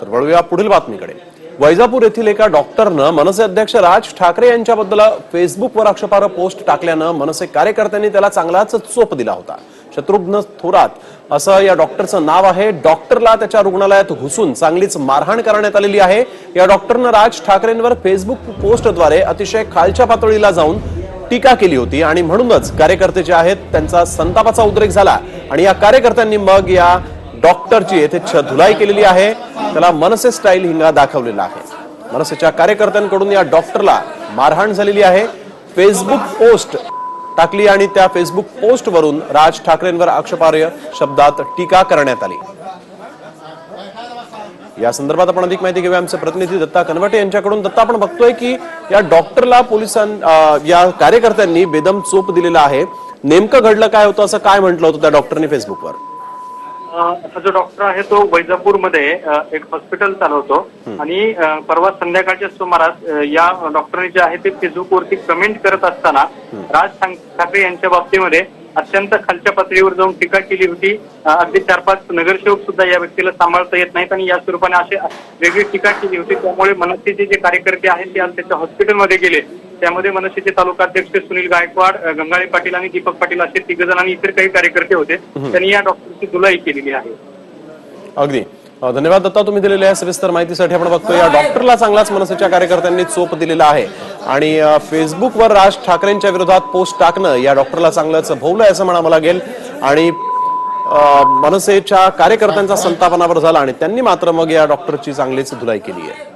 तर वळूया पुढील बातमीकडे. वैजापूर येथील एका डॉक्टरनं मनसे अध्यक्ष राज ठाकरे यांच्याबद्दल फेसबुकवर आक्षेपार्ह पोस्ट टाकल्यानं मनसे कार्यकर्त्यांनी त्याला चांगलाच चोप दिला होता. शत्रुघ्न थोरात असं या डॉक्टरचं नाव आहे. डॉक्टरला त्याच्या रुग्णालयात घुसून चांगलीच मारहाण करण्यात आलेली आहे. या डॉक्टरनं राज ठाकरेंवर फेसबुक पोस्टद्वारे अतिशय खालच्या पातळीला जाऊन टीका केली होती आणि म्हणूनच कार्यकर्ते जे आहेत त्यांचा संतापाचा उद्रेक झाला. आणि या कार्यकर्त्यांनी मग या डॉक्टरची येथे छ- धुलाई केलेली आहे. त्याला मनसे स्टाईल हिंगा दाखवलेला आहे. मनसेच्या कार्यकर्त्यांकडून या डॉक्टरला मारहाण झालेली आहे. फेसबुक पोस्ट टाकली आणि त्या फेसबुक पोस्ट वरून राज ठाकरेंवर आक्षेपार्ह शब्दात टीका करण्यात आली. या संदर्भात आपण अधिक माहिती घेऊया. आमचे प्रतिनिधी दत्ता कनवटे यांच्याकडून. दत्ता आपण बघतोय की या डॉक्टरला पोलिसां या कार्यकर्त्यांनी बेदम चोप दिलेला आहे. नेमकं घडलं काय होतं? असं काय म्हटलं होतं त्या डॉक्टरने फेसबुकवर? अ, हा जो डॉक्टर आहे तो वैजापूरमध्ये एक हॉस्पिटल चालवतो. आणि परवा संध्याकाळच्या सुमारास या डॉक्टरने जे आहे ते फेसबुकवरती कमेंट करत असताना राज ठाक- ठाकरे यांच्या बाबतीमध्ये अत्यंत खालच्या पातळीवर जाऊन टीका केली होती. अगदी चार पाच नगरसेवक सुद्धा या व्यक्तीला सांभाळता येत नाहीत आणि या स्वरूपाने असे वेगळी टीका केली होती. त्यामुळे मनसेचे जे कार्यकर्ते आहेत ते आज त्याच्या हॉस्पिटलमध्ये गेले. त्यामध्ये मनसेचे तालुकाध्यक्ष सुनील गायकवाड गंगाळे पाटील आणि दीपक पाटील असे तिघ जण आणि इतर काही कार्यकर्ते होते. त्यांनी या डॉक्टरची धुलाई केलेली आहे. अगदी. धन्यवाद दत्ता. तुम्ही दिलेल्या सविस्तर माहितीसाठी आपण बघतो या डॉक्टरला चांगलाच मनसेच्या कार्यकर्त्यांनी चोप दिलेला आहे. आणि फेसबुकवर राज ठाकरेंच्या विरोधात पोस्ट टाकणं या डॉक्टरला चांगलंच भवलं असं म्हणावं लागेल. आणि मनसेच्या कार्यकर्त्यांचा संतापनावर झाला आणि त्यांनी मात्र मग या डॉक्टरची चांगलीच धुलाई केली आहे.